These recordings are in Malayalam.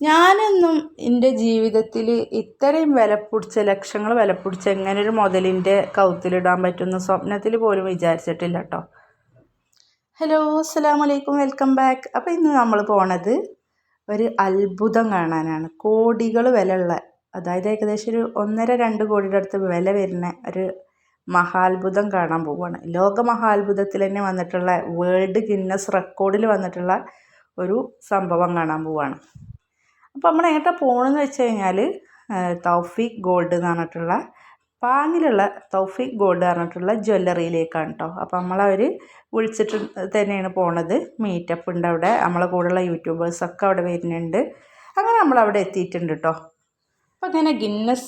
ഞാനൊന്നും എന്റെ ജീവിതത്തിൽ ഇത്രയും വില പിടിച്ച ലക്ഷങ്ങൾ വില പിടിച്ച ഇങ്ങനെ ഒരു മുതലിന്റെ കൗത്തിലിടാൻ പറ്റുന്ന സ്വപ്നത്തിൽ പോലും വിചാരിച്ചിട്ടില്ല കേട്ടോ ഹലോ അസ്സാം വലൈക്കും വെൽക്കം ബാക്ക്. അപ്പോൾ ഇന്ന് നമ്മൾ പോണത് ഒരു അത്ഭുതം കാണാനാണ്. കോടികൾ വിലയുള്ള അതായത് ഏകദേശം ഒരു ഒന്നര രണ്ട് കോടിയുടെ അടുത്ത് വില വരുന്ന ഒരു മഹാത്ഭുതം കാണാൻ പോവുകയാണ് ലോക മഹാത്ഭുതത്തിൽ തന്നെ വന്നിട്ടുള്ള വേൾഡ് ഗിന്നസ് റെക്കോർഡിൽ വന്നിട്ടുള്ള ഒരു സംഭവം കാണാൻ പോവുകയാണ് അപ്പോൾ നമ്മൾ എങ്ങോട്ടാണ് പോകണമെന്ന് വെച്ച് കഴിഞ്ഞാൽ തൗഫീഖ് ഗോൾഡ് എന്ന് പറഞ്ഞിട്ടുള്ള പാങ്ങിലുള്ള തൗഫീഖ് ഗോൾഡ് പറഞ്ഞിട്ടുള്ള ജ്വല്ലറിയിലേക്കാണ് കേട്ടോ അപ്പോൾ നമ്മളവർ വിളിച്ചിട്ട് തന്നെയാണ് പോണത്. മീറ്റപ്പ് ഉണ്ട് അവിടെ. നമ്മളെ കൂടെയുള്ള യൂട്യൂബേഴ്സൊക്കെ അവിടെ വരുന്നുണ്ട്. അങ്ങനെ നമ്മൾ അവിടെ എത്തിയിട്ടുണ്ട് കേട്ടോ അപ്പോൾ അങ്ങനെ Guinness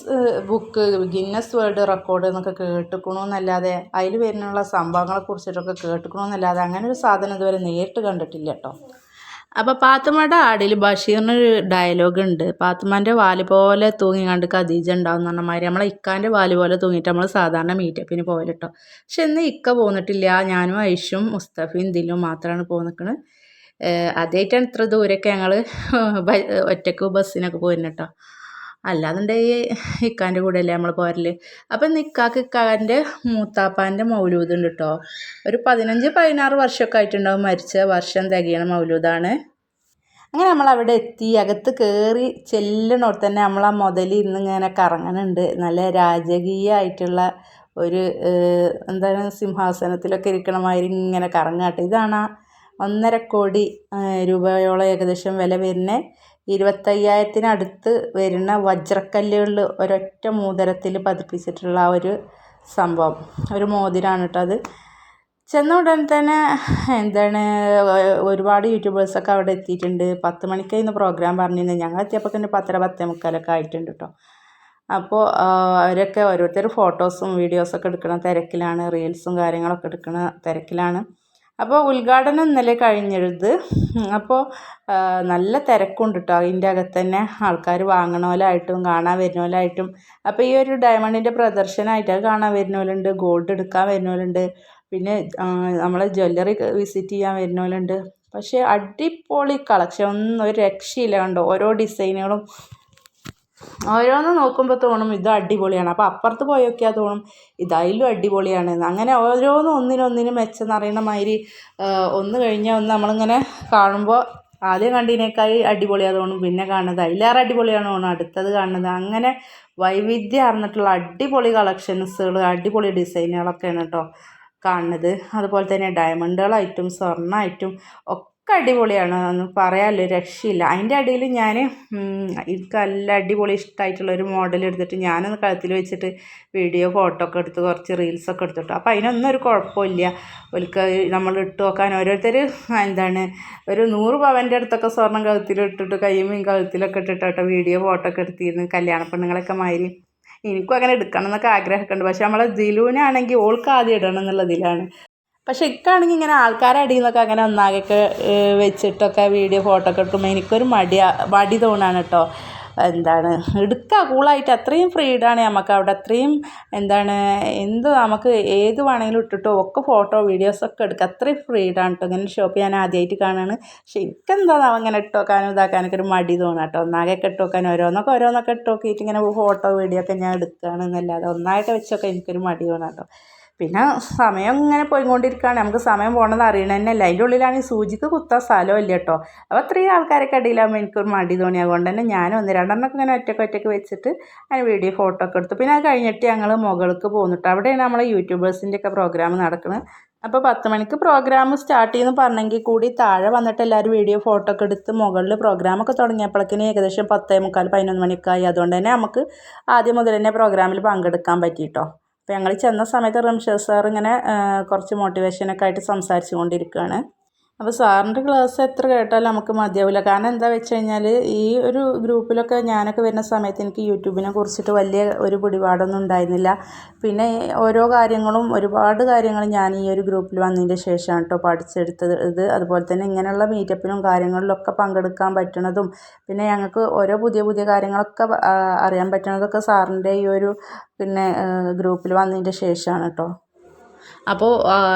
book Guinness world record എന്നൊക്കെ കേട്ടുക്കണമെന്നല്ലാതെ അതിൽ വരുന്നുള്ള സംഭവങ്ങളെ കുറിച്ചിട്ടൊക്കെ കേട്ടുക്കണമെന്നല്ലാതെ അങ്ങനെ ഒരു സാധനം ഇതുവരെ നേരിട്ട് കണ്ടിട്ടില്ല കേട്ടോ അപ്പോൾ പാത്തുമ്മയുടെ ആടിൽ ബഷീറിനൊരു ഡയലോഗ് ഉണ്ട്. പാത്തുമ്മന്റെ വാൽ പോലെ തൂങ്ങിങ്ങാണ്ട് ഖദീജ ഉണ്ടാവും പറഞ്ഞ നമ്മളെ ഇക്കാന്റെ വാൽ പോലെ തൂങ്ങിയിട്ട് നമ്മൾ സാധാരണ മീറ്റപ്പിന് പോയില്ലട്ടോ കേട്ടോ പക്ഷെ ഇന്ന് ഇക്ക പോന്നിട്ടില്ല. ഞാനും ഐഷും മുസ്തഫയും ദിലും മാത്രമാണ് പോന്നിക്കണ്. ആദ്യമായിട്ടാണ് ഇത്ര ദൂരമൊക്കെ ഞങ്ങൾ ഒറ്റയ്ക്ക് ബസ്സിനൊക്കെ പോയിരുന്നു കേട്ടോ അല്ലാന്നുണ്ടെങ്കിൽ ഇക്കാന്റെ കൂടെയല്ലേ നമ്മൾ പോരൽ. അപ്പം നിക്കാക്ക് ഇക്കാന്റെ മൂത്താപ്പാന്റെ മൗലൂദുണ്ട് കേട്ടോ ഒരു പതിനഞ്ച് പതിനാറ് വർഷമൊക്കെ ആയിട്ടുണ്ടാവും മരിച്ച വർഷം തികയണ മൗലൂദാണ്. അങ്ങനെ നമ്മൾ അവിടെ എത്തി. അകത്ത് കയറി ചെല്ലണോട് തന്നെ നമ്മൾ ആ മുതൽ ഇന്ന് ഇങ്ങനെ കറങ്ങുന്നുണ്ട് നല്ല രാജകീയമായിട്ടുള്ള ഒരു എന്താണ് സിംഹാസനത്തിലൊക്കെ ഇരിക്കണ മാതിരി ഇങ്ങനെ കറങ്ങാട്ടെ ഇതാണ് ഒന്നര കോടി രൂപയോളം ഏകദേശം വില വരുന്ന. ഇരുപത്തയ്യായിരത്തിനടുത്ത് വരുന്ന വജ്രക്കല്ലുകളിൽ ഒരൊറ്റ മോതിരത്തിൽ പതിപ്പിച്ചിട്ടുള്ള ആ ഒരു സംഭവം. ഒരു മോതിരമാണ് കേട്ടോ അത്. ചെന്ന ഉടൻ തന്നെ എന്താണ് ഒരുപാട് യൂട്യൂബേഴ്സൊക്കെ അവിടെ എത്തിയിട്ടുണ്ട്. പത്ത് മണിക്കായിരുന്നു പ്രോഗ്രാം പറഞ്ഞിരുന്നത്. ഞങ്ങൾ എത്തിയപ്പോൾ തന്നെ പത്തര പത്തേ മുക്കാലൊക്കെ ആയിട്ടുണ്ട് കേട്ടോ. അപ്പോൾ അവരൊക്കെ ഓരോരുത്തർ ഫോട്ടോസും വീഡിയോസൊക്കെ എടുക്കുന്ന തിരക്കിലാണ്. റീൽസും കാര്യങ്ങളൊക്കെ എടുക്കുന്ന തിരക്കിലാണ്. അപ്പോൾ ഉദ്ഘാടനം ഇന്നലെ കഴിഞ്ഞത് അപ്പോൾ നല്ല തിരക്കുണ്ട് കേട്ടോ. അതിന്റെ അകത്ത് തന്നെ ആൾക്കാർ വാങ്ങണോലായിട്ടും കാണാൻ വരുന്നോലായിട്ടും അപ്പോൾ ഈ ഒരു ഡയമണ്ടിന്റെ പ്രദർശനമായിട്ട് അത് കാണാൻ വരുന്നവരുണ്ട് ഗോൾഡ് എടുക്കാൻ വരുന്നവരുണ്ട് പിന്നെ നമ്മളെ ജ്വല്ലറി വിസിറ്റ് ചെയ്യാൻ വരുന്നവരുണ്ട്. പക്ഷേ അടിപൊളി കളക്ഷൻ ഒന്നും ഒരു രക്ഷയില്ല കണ്ടോ? ഓരോ ഡിസൈനുകളും ഓരോന്ന് നോക്കുമ്പോൾ തോന്നും ഇത് അടിപൊളിയാണ്. അപ്പോൾ അപ്പുറത്ത് പോയി നോക്കിയാൽ തോന്നും ഇതായാലും അടിപൊളിയാണ്. അങ്ങനെ ഓരോന്നും ഒന്നിനൊന്നിനും മെച്ചെന്നറിയണ മാതിരി ഒന്ന് കഴിഞ്ഞാൽ ഒന്ന് നമ്മളിങ്ങനെ കാണുമ്പോൾ ആദ്യം കണ്ടതിനേക്കാൾ അടിപൊളിയാണ് തോന്നും. പിന്നെ കാണുന്നത് അതിലേറെ അടിപൊളിയാണ് തോന്നും അടുത്തത് കാണുന്നത് അങ്ങനെ വൈവിധ്യം അറിഞ്ഞിട്ടുള്ള അടിപൊളി കളക്ഷൻസുകൾ അടിപൊളി ഡിസൈനുകളൊക്കെയാണ് കേട്ടോ. കാണുന്നത്. അതുപോലെ തന്നെ ഡയമണ്ടുകളായിട്ടും സ്വർണമായിട്ടും ഒക്കെ ഒക്കെ അടിപൊളിയാണ് ഒന്നും പറയാമല്ലോ രക്ഷയില്ല. അതിന്റെ അടിയിൽ ഞാൻ എനിക്ക് നല്ല അടിപൊളി ഇഷ്ടമായിട്ടുള്ള ഒരു മോഡൽ എടുത്തിട്ട് ഞാനൊന്ന് കഴുത്തിൽ വെച്ചിട്ട് വീഡിയോ ഫോട്ടോ ഒക്കെ എടുത്ത് കുറച്ച് റീൽസൊക്കെ എടുത്തിട്ടു. അപ്പോൾ അതിനൊന്നും ഒരു കുഴപ്പമില്ല. ഒരിക്കൽ നമ്മൾ ഇട്ട് നോക്കാൻ ഓരോരുത്തർ എന്താണ് ഒരു നൂറ് പവന്റെ അടുത്തൊക്കെ സ്വർണം കഴുത്തിൽ കഴുത്തിലിട്ടിട്ട് കയ്യും കഴുത്തിലൊക്കെ ഇട്ടിട്ടോ വീഡിയോ ഫോട്ടോ ഒക്കെ എടുത്തിരുന്നു കല്യാണ പെണ്ണുങ്ങളൊക്കെ മാതിരി. എനിക്കും അങ്ങനെ എടുക്കണം എന്നൊക്കെ ആഗ്രഹമൊക്കെ ഉണ്ട് പക്ഷെ നമ്മളെ ദിലുവിനാണെങ്കിൽ ഓൾക്ക് ആദ്യം ഇടണം എന്നുള്ളതിലാണ്. പക്ഷെ ഇക്കാണെങ്കിൽ ഇങ്ങനെ ആൾക്കാരെ അടിയിൽ നിന്നൊക്കെ അങ്ങനെ ഒന്നാകെയൊക്കെ വെച്ചിട്ടൊക്കെ വീഡിയോ ഫോട്ടോ ഒക്കെ എടുക്കുമ്പോൾ എനിക്കൊരു മടിയാ മടി തോന്നാണ് കേട്ടോ. എന്താണ് എടുക്കുക കൂളായിട്ട് അത്രയും ഫ്രീഡാണ് നമുക്ക് അവിടെ. അത്രയും എന്താണ് എന്ത് നമുക്ക് ഏത് വേണമെങ്കിലും ഇട്ടിട്ടോ ഒക്കെ ഫോട്ടോ വീഡിയോസൊക്കെ എടുക്കുക അത്രയും ഫ്രീഡാണ് കേട്ടോ ഇങ്ങനെ ഷോപ്പ് ഞാൻ ആദ്യമായിട്ട് കാണുകയാണ് പക്ഷെ എനിക്കെന്താ അങ്ങനെ ഇട്ട് വെക്കാനും ഇതാക്കാനൊക്കെ ഒരു മടി തോന്നുക കേട്ടോ ഒന്നാകെയൊക്കെ ഇട്ട് വെക്കാൻ ഓരോന്നൊക്കെ ഓരോന്നൊക്കെ ഇട്ട് നോക്കിയിട്ട് ഇങ്ങനെ ഫോട്ടോ വീഡിയോ ഒക്കെ ഞാൻ എടുക്കുകയാണെന്നല്ലാതെ ഒന്നായിട്ട് വെച്ചൊക്കെ എനിക്കൊരു മടി തോന്നാം കേട്ടോ പിന്നെ സമയം ഇങ്ങനെ പോയിക്കൊണ്ടിരിക്കുകയാണ് നമുക്ക് സമയം പോകണമെന്ന് അറിയണ തന്നെയല്ല അതിന്റെ ഉള്ളിലാണെങ്കിൽ സൂചിക്ക് കുത്താൻ ഇല്ല കേട്ടോ. അപ്പോൾ അത്രയും ആൾക്കാരൊക്കെ അടിയിലാകുമ്പോൾ എനിക്കൊരു മടി തോന്നി. അതുകൊണ്ട് തന്നെ ഞാനും ഒന്ന് രണ്ടെണ്ണമൊക്കെ ഇങ്ങനെ ഒറ്റയ്ക്ക് ഒറ്റയ്ക്ക് വെച്ചിട്ട് അതിന് വീഡിയോ ഫോട്ടോ ഒക്കെ എടുത്തു. പിന്നെ അത് കഴിഞ്ഞിട്ട് ഞങ്ങൾ മുകൾക്ക് പോന്നിട്ട് അവിടെയാണ് നമ്മളെ യൂട്യൂബേഴ്സിന്റെ ഒക്കെ പ്രോഗ്രാം നടക്കുന്നത് അപ്പോൾ പത്ത് മണിക്ക് പ്രോഗ്രാം സ്റ്റാർട്ട് ചെയ്യുന്നു പറഞ്ഞെങ്കിൽ കൂടി താഴെ വന്നിട്ട് എല്ലാവരും വീഡിയോ ഫോട്ടോ ഒക്കെ എടുത്ത് മുകളിൽ പ്രോഗ്രാമൊക്കെ തുടങ്ങിയപ്പോഴേക്കിന് ഏകദേശം പത്തേ മുക്കാൽ പതിനൊന്ന് മണിയൊക്കെ ആയി. അതുകൊണ്ട് തന്നെ നമുക്ക് ആദ്യം മുതൽ തന്നെ പ്രോഗ്രാമിൽ പങ്കെടുക്കാൻ പറ്റിയിട്ടോ അപ്പോൾ ഞങ്ങൾ ചെന്ന സമയത്ത് റംഷദ് സാർ ഇങ്ങനെ കുറച്ച് മോട്ടിവേഷനൊക്കെ ആയിട്ട് സംസാരിച്ചു കൊണ്ടിരിക്കുകയാണ് അപ്പോൾ സാറിന്റെ ക്ലാസ് എത്ര കേട്ടാലും നമുക്ക് മതിയാവില്ല കാരണം എന്താ വെച്ച് കഴിഞ്ഞാൽ ഈ ഒരു ഗ്രൂപ്പിലൊക്കെ ഞാനൊക്കെ വരുന്ന സമയത്ത് എനിക്ക് യൂട്യൂബിനെ കുറിച്ചിട്ട് വലിയ ഒരു പിടിപാടൊന്നും ഉണ്ടായിരുന്നില്ല. പിന്നെ ഓരോ കാര്യങ്ങളും ഒരുപാട് കാര്യങ്ങൾ ഞാൻ ഈ ഒരു ഗ്രൂപ്പിൽ വന്നതിന്റെ ശേഷമാണ് കേട്ടോ പഠിച്ചെടുത്തത്. ഇത് അതുപോലെ തന്നെ ഇങ്ങനെയുള്ള മീറ്റപ്പിനും കാര്യങ്ങളിലൊക്കെ പങ്കെടുക്കാൻ പറ്റണതും പിന്നെ ഞങ്ങൾക്ക് ഓരോ പുതിയ പുതിയ കാര്യങ്ങളൊക്കെ അറിയാൻ പറ്റണതൊക്കെ സാറിന്റെ ഈ ഒരു പിന്നെ ഗ്രൂപ്പിൽ വന്നതിന്റെ ശേഷമാണ് കേട്ടോ അപ്പോൾ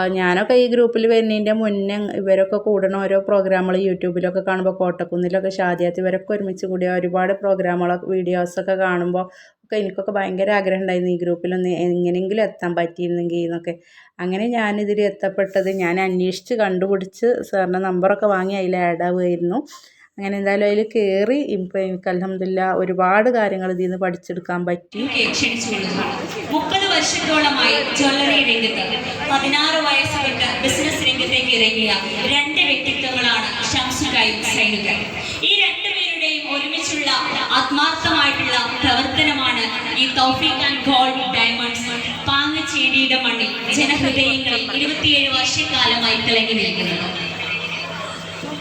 ഞാനൊക്കെ ഈ ഗ്രൂപ്പിൽ വരുന്നതിന്റെ മുന്നേ ഇവരൊക്കെ കൂടണ ഓരോ പ്രോഗ്രാമുകൾ യൂട്യൂബിലൊക്കെ കാണുമ്പോൾ കോട്ടക്കുന്നിലൊക്കെ ഷാദിയാത്ത് ഇവരൊക്കെ ഒരുമിച്ച് കൂടിയ ഒരുപാട് പ്രോഗ്രാമുകളൊക്കെ വീഡിയോസൊക്കെ കാണുമ്പോൾ ഒക്കെ എനിക്കൊക്കെ ഭയങ്കര ആഗ്രഹം ഉണ്ടായിരുന്നു ഈ ഗ്രൂപ്പിലൊന്ന് എങ്ങനെയെങ്കിലും എത്താൻ പറ്റിയിരുന്നെങ്കിൽ എന്നൊക്കെ. അങ്ങനെ ഞാനിതിൽ എത്തപ്പെട്ടത് ഞാൻ അന്വേഷിച്ച് കണ്ടുപിടിച്ച് സാറിന്റെ നമ്പറൊക്കെ വാങ്ങി അതിൽ ആഡ് ആവുമായിരുന്നു. അങ്ങനെ എന്തായാലും അതിൽ കയറി ഇപ്പം എനിക്ക് അലഹമില്ല ഒരുപാട് കാര്യങ്ങൾ ഇതിൽ നിന്ന് പഠിച്ചെടുക്കാൻ പറ്റി. മുപ്പത് വർഷത്തോളമായി ജ്വല്ലറി രംഗത്ത് പതിനാറ് വയസ്സ് തൊട്ട് ബിസിനസ് രംഗത്തേക്ക് ഇറങ്ങിയ രണ്ട് വ്യക്തിത്വങ്ങളാണ് ഷംസുകായും സൈനുകായും ഈ രണ്ടുപേരുടെയും ഒരുമിച്ചുള്ള ആത്മാർത്ഥമായിട്ടുള്ള പ്രവർത്തനമാണ് ഈ തൗഫീഖ് ആൻഡ് ഗോൾഡ് ഡയമണ്ട്സ്. പാങ്ങച്ചേടിയുടെ മണ്ണിൽ ജനഹൃദയങ്ങളിൽ ഇരുപത്തിയേഴ് വർഷക്കാലമായി തിളങ്ങി നിൽക്കുന്നത്.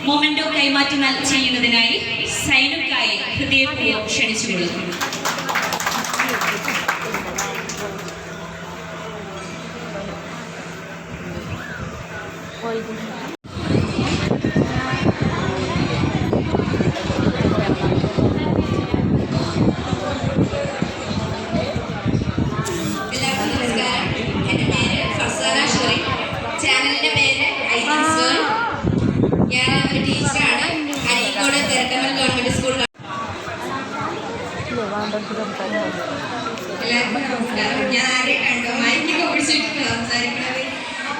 മൊമെന്റോ കൈമാറ്റം ചെയ്യുന്നതിനായി സൈനുക്കായി ഹൃദയപൂർവം ക്ഷണിച്ചുകൊള്ളുന്നു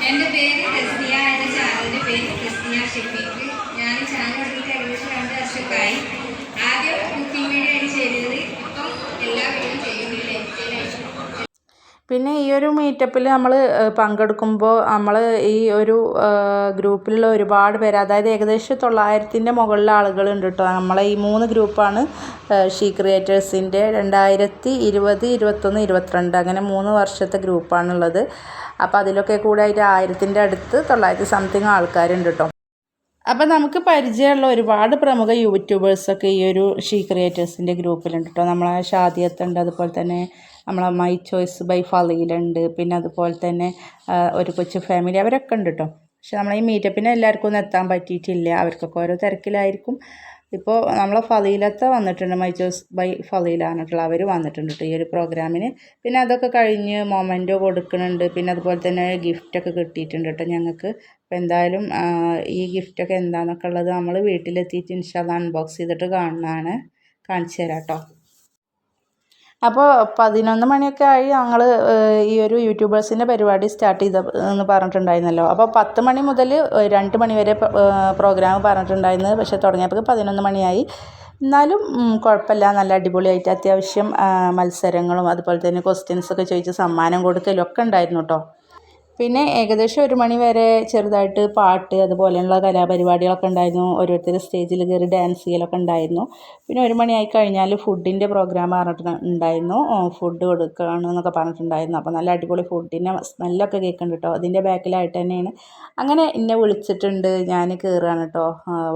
എന്റെ പേര് ക്രിസ്തിയ എന്റെ ചാനലിന്റെ പേര് ക്രിസ്തിയ ഷെഫീഖ്. ഞാൻ ചാനൽ തുടങ്ങിയിട്ട് ഏകദേശം രണ്ട് വർഷമൊക്കെയായി ആദ്യം കുക്കിംഗ് വീഡിയോ ചെയ്തത്. ഇപ്പം എല്ലാ വീഡിയോയും ചെയ്യുന്നില്ല പിന്നെ ഈ ഒരു മീറ്റപ്പിൽ നമ്മൾ പങ്കെടുക്കുമ്പോൾ നമ്മൾ ഈ ഒരു ഗ്രൂപ്പിലുള്ള ഒരുപാട് പേര് അതായത് ഏകദേശം തൊള്ളായിരത്തിന്റെ മുകളിൽ ആളുകളുണ്ട് കേട്ടോ നമ്മളെ ഈ മൂന്ന് ഗ്രൂപ്പാണ് ഷീ ക്രിയേറ്റേഴ്സിന്റെ രണ്ടായിരത്തി ഇരുപത് ഇരുപത്തൊന്ന് ഇരുപത്തിരണ്ട്. അങ്ങനെ മൂന്ന് വർഷത്തെ ഗ്രൂപ്പാണുള്ളത്. അപ്പോൾ അതിലൊക്കെ കൂടെ ആയിട്ട് ആയിരത്തിന്റെ അടുത്ത് തൊള്ളായിരത്തി സംതിങ് ആൾക്കാരുണ്ട് കേട്ടോ അപ്പം നമുക്ക് പരിചയമുള്ള ഒരുപാട് പ്രമുഖ യൂട്യൂബേഴ്സൊക്കെ ഈ ഒരു ഷീ ക്രിയേറ്റേഴ്സിന്റെ ഗ്രൂപ്പിലുണ്ട് കേട്ടോ നമ്മളെ ഷാദിയത്തുണ്ട് അതുപോലെ തന്നെ നമ്മളെ മൈ ചോയ്സ് ബൈ ഫലയിലുണ്ട് പിന്നെ അതുപോലെ തന്നെ ഒരു കൊച്ചു ഫാമിലി അവരൊക്കെ ഉണ്ട് കേട്ടോ പക്ഷെ നമ്മളെ ഈ മീറ്റപ്പിന് എല്ലാവർക്കും ഒന്നും എത്താൻ പറ്റിയിട്ടില്ല. അവർക്കൊക്കെ ഓരോ തിരക്കിലായിരിക്കും. ഇപ്പോൾ നമ്മളെ ഫലയിലത്തെ വന്നിട്ടുണ്ട്. മൈ ചോയ്സ് ബൈ ഫലീല കേട്ടോ അവർ വന്നിട്ടുണ്ട് കേട്ടോ ഈ ഒരു പ്രോഗ്രാമിന്. പിന്നെ അതൊക്കെ കഴിഞ്ഞ് മൊമെന്റോ കൊടുക്കുന്നുണ്ട് പിന്നെ അതുപോലെ തന്നെ ഗിഫ്റ്റൊക്കെ കിട്ടിയിട്ടുണ്ട് കേട്ടോ ഞങ്ങൾക്ക് അപ്പോൾ എന്തായാലും ഈ ഗിഫ്റ്റൊക്കെ എന്താണെന്നൊക്കെ ഉള്ളത് നമ്മൾ വീട്ടിലെത്തിയിട്ട് ഇൻഷാല്ല അൺബോക്സ് ചെയ്തിട്ട് കാണുന്നതാണ്. കാണിച്ചു തരാം കേട്ടോ അപ്പോൾ പതിനൊന്ന് മണിയൊക്കെ ആയി ഞങ്ങൾ ഈ ഒരു യൂട്യൂബേഴ്സിന്റെ പരിപാടി സ്റ്റാർട്ട് ചെയ്ത എന്ന് പറഞ്ഞിട്ടുണ്ടായിരുന്നല്ലോ. അപ്പോൾ പത്ത് മണി മുതൽ രണ്ട് മണി വരെ പ്രോഗ്രാം പറഞ്ഞിട്ടുണ്ടായിരുന്നത് പക്ഷേ തുടങ്ങിയപ്പോൾ പതിനൊന്ന് മണിയായി. എന്നാലും കുഴപ്പമില്ല നല്ല അടിപൊളിയായിട്ട് അത്യാവശ്യം മത്സരങ്ങളും അതുപോലെ തന്നെ ക്വസ്റ്റ്യൻസൊക്കെ ചോദിച്ച് സമ്മാനം കൊടുക്കലും ഒക്കെ ഉണ്ടായിരുന്നു കേട്ടോ പിന്നെ ഏകദേശം ഒരു മണി വരെ ചെറുതായിട്ട് പാട്ട് അതുപോലെയുള്ള കലാപരിപാടികളൊക്കെ ഉണ്ടായിരുന്നു. ഓരോരുത്തർ സ്റ്റേജിൽ കയറി ഡാൻസ് ചെയ്യലൊക്കെ ഉണ്ടായിരുന്നു. പിന്നെ ഒരു മണിയായി കഴിഞ്ഞാൽ ഫുഡിന്റെ പ്രോഗ്രാം പറഞ്ഞിട്ട് ഉണ്ടായിരുന്നു. ഫുഡ് കൊടുക്കുകയാണെന്നൊക്കെ പറഞ്ഞിട്ടുണ്ടായിരുന്നു. അപ്പോൾ നല്ല അടിപൊളി ഫുഡിന്റെ സ്മെല്ലൊക്കെ കേൾക്കുന്നുണ്ട് കേട്ടോ അതിന്റെ ബാക്കിലായിട്ട് തന്നെയാണ്. അങ്ങനെ എന്നെ വിളിച്ചിട്ടുണ്ട്. ഞാൻ കയറുകയാണ് കേട്ടോ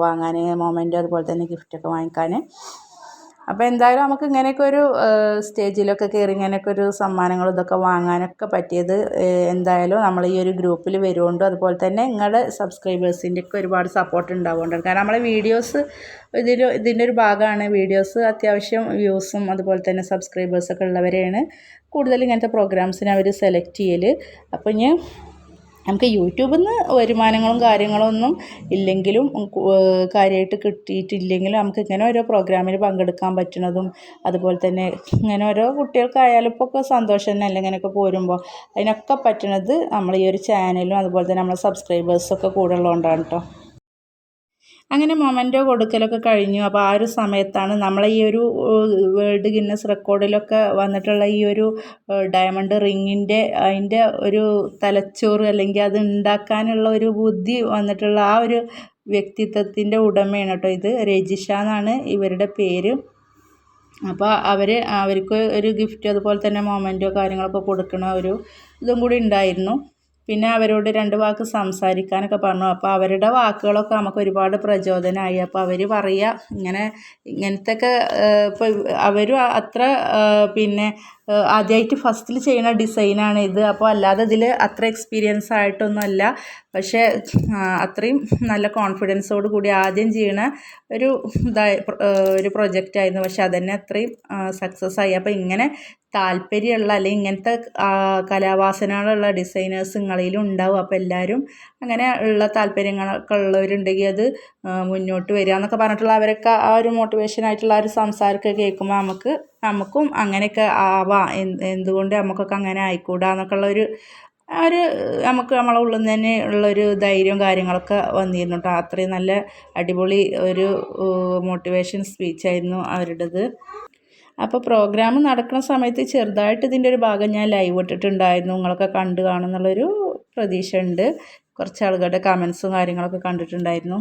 വാങ്ങാൻ മൊമെന്റ് അതുപോലെ തന്നെ ഗിഫ്റ്റൊക്കെ വാങ്ങിക്കാൻ അപ്പോൾ എന്തായാലും നമുക്ക് ഇങ്ങനെയൊക്കെ ഒരു സ്റ്റേജിലൊക്കെ കയറി ഇങ്ങനെയൊക്കെ ഒരു സമ്മാനങ്ങളും ഇതൊക്കെ വാങ്ങാനൊക്കെ പറ്റിയത് എന്തായാലും നമ്മൾ ഈ ഒരു ഗ്രൂപ്പിൽ വരുമുണ്ട് അതുപോലെ തന്നെ നിങ്ങളുടെ സബ്സ്ക്രൈബേഴ്സിന്റെ ഒക്കെ ഒരുപാട് സപ്പോർട്ട് ഉണ്ടാവുകൊണ്ടാണ് കാരണം നമ്മളെ വീഡിയോസ് ഇതിൽ ഇതിന്റെ ഒരു ഭാഗമാണ് വീഡിയോസ് അത്യാവശ്യം വ്യൂസും അതുപോലെ തന്നെ സബ്സ്ക്രൈബേഴ്സൊക്കെ ഉള്ളവരെയാണ് കൂടുതൽ ഇങ്ങനത്തെ പ്രോഗ്രാംസിനെ അവർ സെലക്ട് ചെയ്യൽ അപ്പോൾ ഞാൻ നമുക്ക് യൂട്യൂബിൽ നിന്ന് വരുമാനങ്ങളും കാര്യങ്ങളും ഒന്നും ഇല്ലെങ്കിലും കാര്യമായിട്ട് കിട്ടിയിട്ടില്ലെങ്കിലും നമുക്ക് ഇങ്ങനെ ഓരോ പ്രോഗ്രാമിൽ പങ്കെടുക്കാൻ പറ്റുന്നതും അതുപോലെ തന്നെ ഇങ്ങനെ ഓരോ കുട്ടികൾക്കായാലും ഇപ്പോൾ ഒക്കെ സന്തോഷം തന്നെയല്ലേ ഇങ്ങനെയൊക്കെ പോരുമ്പോൾ അതിനൊക്കെ പറ്റുന്നത് നമ്മൾ ഈ ഒരു ചാനലും അതുപോലെ തന്നെ നമ്മളെ സബ്സ്ക്രൈബേഴ്സൊക്കെ കൂടെ ഉള്ളതുകൊണ്ടാണ് കേട്ടോ അങ്ങനെ മൊമെന്റോ കൊടുക്കലൊക്കെ കഴിഞ്ഞു. അപ്പോൾ ആ ഒരു സമയത്താണ് നമ്മളെ ഈ ഒരു വേൾഡ് ഗിന്നസ് റെക്കോർഡിലൊക്കെ വന്നിട്ടുള്ള ഈ ഒരു ഡയമണ്ട് റിങ്ങിന്റെ അതിന്റെ ഒരു തലച്ചോറ് അല്ലെങ്കിൽ അത് ഉണ്ടാക്കാനുള്ള ഒരു ബുദ്ധി വന്നിട്ടുള്ള ആ ഒരു വ്യക്തിത്വത്തിന്റെ ഉടമയാണ് കേട്ടോ ഇത്. രജിഷ എന്നാണ് ഇവരുടെ പേര്. അപ്പോൾ അവർ അവർക്ക് ഒരു ഗിഫ്റ്റ് അതുപോലെ തന്നെ മൊമെന്റോ കാര്യങ്ങളൊക്കെ കൊടുക്കണ ഒരു ഇതും കൂടി ഉണ്ടായിരുന്നു. പിന്നെ അവരോട് രണ്ട് വാക്ക് സംസാരിക്കാനൊക്കെ പറഞ്ഞു. അപ്പോൾ അവരുടെ വാക്കുകളൊക്കെ നമുക്ക് ഒരുപാട് പ്രചോദനമായി അപ്പോൾ അവർ പറയുക ഇങ്ങനെ ഇങ്ങനത്തെയൊക്കെ ഇപ്പോൾ അവരും അത്ര പിന്നെ ആദ്യമായിട്ട് ഫസ്റ്റിൽ ചെയ്യുന്ന ഡിസൈനാണ് ഇത്. അപ്പോൾ അല്ലാതെ ഇതിൽ അത്ര എക്സ്പീരിയൻസ് ആയിട്ടൊന്നുമല്ല. പക്ഷേ അത്രയും നല്ല കോൺഫിഡൻസോട് കൂടി ആദ്യം ചെയ്യണ ഒരു ഇതായി ഒരു പ്രൊജക്റ്റ് ആയിരുന്നു. പക്ഷെ അതന്നെ അത്രയും സക്സസ് ആയി. അപ്പോൾ ഇങ്ങനെ താല്പര്യമുള്ള അല്ലെങ്കിൽ ഇങ്ങനത്തെ കലാവാസനകളുള്ള ഡിസൈനേഴ്സ് നിങ്ങളിലും ഉണ്ടാവും അപ്പോൾ എല്ലാവരും അങ്ങനെ ഉള്ള താല്പര്യങ്ങളൊക്കെ ഉള്ളവരുണ്ടെങ്കിൽ അത് മുന്നോട്ട് വരിക എന്നൊക്കെ പറഞ്ഞിട്ടുള്ള അവരൊക്കെ ആ ഒരു മോട്ടിവേഷനായിട്ടുള്ള ആ ഒരു സംസാരമൊക്കെ കേൾക്കുമ്പോൾ നമുക്ക് നമുക്കും അങ്ങനെയൊക്കെ ആവാം. എന്ത് എന്തുകൊണ്ട് നമുക്കൊക്കെ അങ്ങനെ ആയിക്കൂടാ എന്നൊക്കെ ഉള്ളൊരു ആ ഒരു നമുക്ക് നമ്മളെ ഉള്ളിൽ നിന്ന് തന്നെ ഉള്ളൊരു ധൈര്യവും കാര്യങ്ങളൊക്കെ വന്നിരുന്നു കേട്ടോ. അത്രയും നല്ല അടിപൊളി ഒരു മോട്ടിവേഷൻ സ്പീച്ചായിരുന്നു അവരുടേത്. അപ്പോൾ പ്രോഗ്രാം നടക്കുന്ന സമയത്ത് ചെറുതായിട്ട് ഇതിന്റെ ഒരു ഭാഗം ഞാൻ ലൈവ് ഇട്ടിട്ടുണ്ടായിരുന്നു. നിങ്ങളൊക്കെ കണ്ടു കാണുമെന്നുള്ളൊരു പ്രതീക്ഷ ഉണ്ട് കുറച്ച് ആളുകളുടെ കമൻസും കാര്യങ്ങളൊക്കെ കണ്ടിട്ടുണ്ടായിരുന്നു.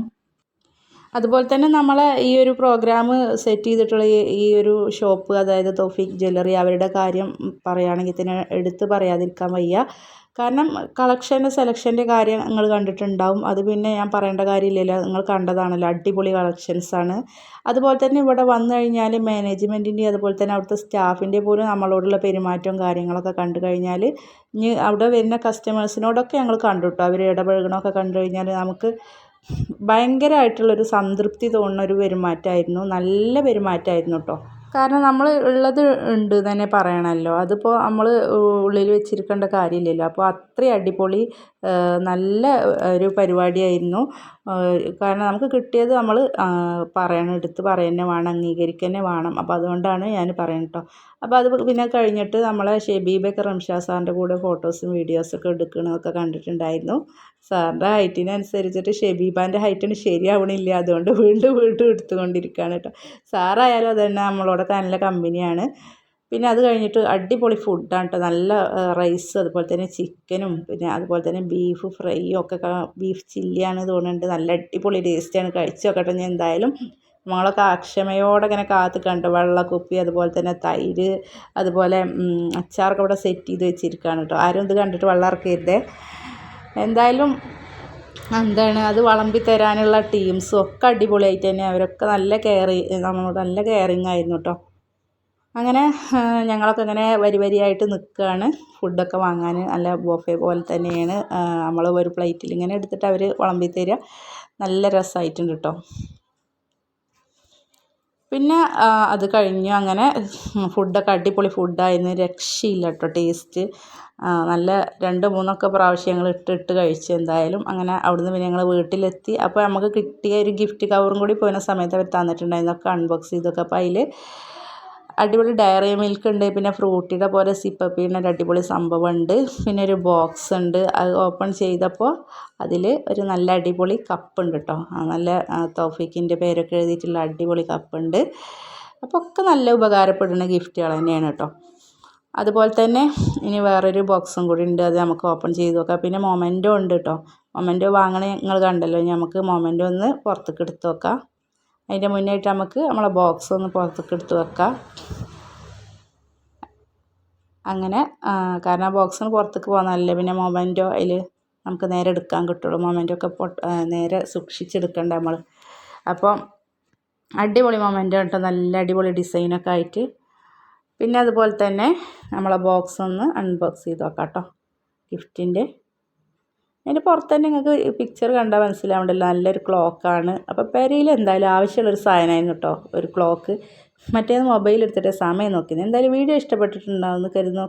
അതുപോലെ തന്നെ നമ്മളെ ഈ ഒരു പ്രോഗ്രാം സെറ്റ് ചെയ്തിട്ടുള്ള ഈ ഒരു ഷോപ്പ് അതായത് തോഫിക് ജ്വല്ലറി അവരുടെ കാര്യം പറയുകയാണെങ്കിൽ തന്നെ എടുത്ത് പറയാതിരിക്കാൻ വയ്യ. കാരണം കളക്ഷന്റെ സെലക്ഷന്റെ കാര്യം നിങ്ങൾ കണ്ടിട്ടുണ്ടാവും. അത് പിന്നെ ഞാൻ പറയേണ്ട കാര്യമില്ലല്ലോ. നിങ്ങൾ കണ്ടതാണല്ലോ. അടിപൊളി കളക്ഷൻസാണ് അതുപോലെ തന്നെ ഇവിടെ വന്നു കഴിഞ്ഞാൽ മാനേജ്മെന്റിന്റെ അതുപോലെ തന്നെ അവിടുത്തെ സ്റ്റാഫിന്റെ പോലും നമ്മളോടുള്ള പെരുമാറ്റവും കാര്യങ്ങളൊക്കെ കണ്ടു കഴിഞ്ഞാൽ ഇനി അവിടെ വരുന്ന കസ്റ്റമേഴ്സിനോടൊക്കെ ഞങ്ങൾ കണ്ടു കേട്ടോ അവർ ഇടപഴകണമൊക്കെ കണ്ടു കഴിഞ്ഞാൽ നമുക്ക് ഭയങ്കരമായിട്ടുള്ളൊരു സംതൃപ്തി തോന്നുന്ന ഒരു പെരുമാറ്റമായിരുന്നു. നല്ല പെരുമാറ്റമായിരുന്നു കേട്ടോ. കാരണം നമ്മൾ ഉള്ളത് ഉണ്ട് തന്നെ പറയണമല്ലോ അതിപ്പോൾ നമ്മൾ ഉള്ളിൽ വെച്ചിരിക്കേണ്ട കാര്യമില്ലല്ലോ. അപ്പോൾ അത്രയും അടിപൊളി നല്ല ഒരു പരിപാടിയായിരുന്നു. കാരണം നമുക്ക് കിട്ടിയത് നമ്മൾ പറയണം എടുത്ത് പറയുക വേണം അംഗീകരിക്കുക തന്നെ വേണം. അപ്പോൾ അതുകൊണ്ടാണ് ഞാൻ പറയുന്നത് കേട്ടോ അപ്പോൾ അത് പിന്നെ കഴിഞ്ഞിട്ട് നമ്മളെ ഷെബീബൊക്കെ റംഷാ സാറിന്റെ കൂടെ ഫോട്ടോസും വീഡിയോസൊക്കെ എടുക്കണതൊക്കെ കണ്ടിട്ടുണ്ടായിരുന്നു. സാറിന്റെ ഹൈറ്റിനനുസരിച്ചിട്ട് ഷെബീബാന്റെ ഹൈറ്റിന് ശരിയാവണില്ല. അതുകൊണ്ട് വീണ്ടും വീണ്ടും എടുത്തുകൊണ്ടിരിക്കുകയാണ് കേട്ടോ. സാറായാലും അത് തന്നെ നമ്മളോടൊക്കെ നല്ല കമ്പനിയാണ്. പിന്നെ അത് കഴിഞ്ഞിട്ട് അടിപൊളി ഫുഡാണ് കേട്ടോ. നല്ല റൈസ് അതുപോലെ തന്നെ ചിക്കനും പിന്നെ അതുപോലെ തന്നെ ബീഫ് ഫ്രൈയും ഒക്കെ ബീഫ് ചില്ലിയാണ് തോന്നുന്നുണ്ട്. നല്ല അടിപൊളി ടേസ്റ്റാണ് കഴിച്ചു നോക്കട്ടെ ഞാൻ എന്തായാലും. നമ്മളൊക്കെ അക്ഷമയോടെ ഇങ്ങനെ കാത്ത് കണ്ടു? വെള്ളക്കുപ്പി അതുപോലെ തന്നെ തൈര് അതുപോലെ അച്ചാറൊക്കെ ഇവിടെ സെറ്റ് ചെയ്ത് വെച്ചിരിക്കുകയാണ് കേട്ടോ. ആരും ഇത് കണ്ടിട്ട് വെള്ളം ഇറക്കരുതേ. എന്തായാലും എന്താണ് അത് വളമ്പി തരാനുള്ള ടീംസും ഒക്കെ അടിപൊളിയായിട്ട് തന്നെ അവരൊക്കെ നല്ല കെയർ നമ്മളോട് നല്ല കെയറിങ് ആയിരുന്നു കേട്ടോ അങ്ങനെ ഞങ്ങളൊക്കെ ഇങ്ങനെ വരി വരിയായിട്ട് നിൽക്കുകയാണ് ഫുഡൊക്കെ വാങ്ങാൻ നല്ല ബോഫെ പോലെ തന്നെയാണ്. നമ്മൾ ഒരു പ്ലേറ്റിൽ ഇങ്ങനെ എടുത്തിട്ട് അവർ വിളമ്പി തരിക നല്ല രസമായിട്ടുണ്ട് കേട്ടോ പിന്നെ അത് കഴിഞ്ഞു. അങ്ങനെ ഫുഡൊക്കെ അടിപൊളി ഫുഡായിരുന്നു. രക്ഷയില്ല കേട്ടോ ടേസ്റ്റ്. നല്ല രണ്ട് മൂന്നൊക്കെ പ്രാവശ്യം ഞങ്ങൾ ഇട്ട് ഇട്ട് കഴിച്ചു എന്തായാലും. അങ്ങനെ അവിടുന്ന് പിന്നെ ഞങ്ങൾ വീട്ടിലെത്തി. അപ്പോൾ നമുക്ക് കിട്ടിയ ഒരു ഗിഫ്റ്റ് കവറും കൂടി പോയിരുന്ന സമയത്ത് അവർ തന്നിട്ടുണ്ടായിരുന്നു. ഒക്കെ അൺബോക്സ് ചെയ്തൊക്കെ അപ്പോൾ അതിൽ അടിപൊളി ഡയറി മിൽക്ക് ഉണ്ട് പിന്നെ ഫ്രൂട്ടിയുടെ പോലെ സിപ്പപ്പ് ചെയ്യുന്ന ഒരു അടിപൊളി സംഭവമുണ്ട്. പിന്നെ ഒരു ബോക്സ് ഉണ്ട് അത് ഓപ്പൺ ചെയ്തപ്പോൾ അതിൽ ഒരു നല്ല അടിപൊളി കപ്പ് ഉണ്ട് കേട്ടോ നല്ല തോഫിക്കിന്റെ പേരൊക്കെ എഴുതിയിട്ടുള്ള അടിപൊളി കപ്പുണ്ട് അപ്പോൾ ഒക്കെ നല്ല ഉപകാരപ്പെടുന്ന ഗിഫ്റ്റുകൾ തന്നെയാണ് കേട്ടോ അതുപോലെ തന്നെ ഇനി വേറൊരു ബോക്സും കൂടി ഉണ്ട് അത് നമുക്ക് ഓപ്പൺ ചെയ്ത് നോക്കാം. പിന്നെ മൊമെന്റോ ഉണ്ട് കേട്ടോ മൊമെന്റോ വാങ്ങണേ നിങ്ങൾ കണ്ടല്ലോ നമുക്ക് മൊമെന്റോ ഒന്ന് പുറത്തേക്ക് എടുത്ത് വെക്കാം അതിന്റെ മുന്നായിട്ട് നമുക്ക് നമ്മളെ ബോക്സ് ഒന്ന് പുറത്തേക്ക് എടുത്ത് വെക്കാം. അങ്ങനെ കാരണം ബോക്സിന് പുറത്തേക്ക് പോകുന്നതല്ലേ പിന്നെ മൊമെന്റോ അതിൽ നമുക്ക് നേരെ എടുക്കാൻ കിട്ടുള്ളൂ. മൊമെന്റോ ഒക്കെ പൊട്ട നേരെ സൂക്ഷിച്ചെടുക്കണ്ട നമ്മൾ അപ്പം അടിപൊളി മൊമെന്റോ കേട്ടോ. നല്ല അടിപൊളി ഡിസൈനൊക്കെ ആയിട്ട്. പിന്നെ അതുപോലെ തന്നെ നമ്മളെ ബോക്സ് ഒന്ന് അൺബോക്സ് ചെയ്ത് നോക്കാം കേട്ടോ. ഗിഫ്റ്റിന്റെ അതിന്റെ പുറത്ത് തന്നെ നിങ്ങൾക്ക് പിക്ചർ കണ്ടാൽ മനസ്സിലാവുണ്ടല്ലോ നല്ലൊരു ക്ലോക്കാണ് അപ്പോൾ പെരയിൽ എന്തായാലും ആവശ്യമുള്ളൊരു സാധനമായിരുന്നു കേട്ടോ. ഒരു ക്ലോക്ക് മറ്റേത് മൊബൈൽ എടുത്തിട്ട് സമയം നോക്കിയത്. എന്തായാലും വീഡിയോ ഇഷ്ടപ്പെട്ടിട്ടുണ്ടാവും എന്ന് കരുതുന്നു.